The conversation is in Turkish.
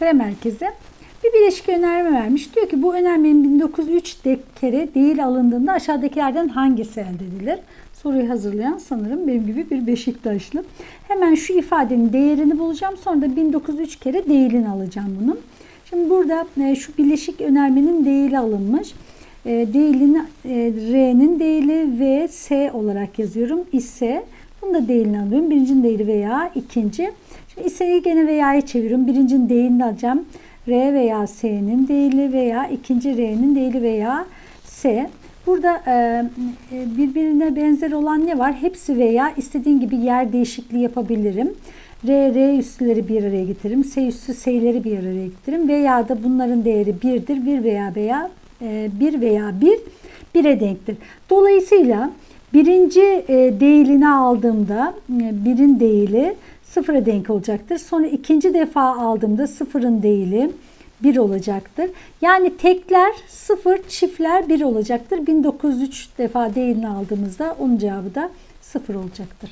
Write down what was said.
Kare merkeze bir bileşik önerme vermiş. Diyor ki bu önermenin 1903 de kere değil alındığında aşağıdakilerden hangisi elde edilir? Soruyu hazırlayan sanırım benim gibi bir Beşiktaşlı. Hemen şu ifadenin değerini bulacağım. Sonra da 1903 kere değilini alacağım bunun. Şimdi burada e, şu bileşik önermenin değili alınmış. E, değilini e, R'nin değili ve S olarak yazıyorum. ise bunu da değilini alıyorum. Birincinin değili veya ikinci. Şimdi ise'yi gene veya'ya çeviriyorum. Birincinin değilini alacağım. R veya S'nin değili veya ikinci R'nin değili veya S. Burada e, birbirine benzer olan ne var? Hepsi veya istediğin gibi yer değişikliği yapabilirim. R, R üstleri bir araya getiririm. S üstü S'leri bir araya getiririm. Veya da bunların değeri birdir. Bir veya veya e, bir veya bir bire denktir. Dolayısıyla birinci e, değilini aldığımda e, birin değili sıfıra denk olacaktır. Sonra ikinci defa aldığımda sıfırın değili 1 olacaktır. Yani tekler 0, çiftler 1 olacaktır. 1903 defa değilini aldığımızda onun cevabı da 0 olacaktır.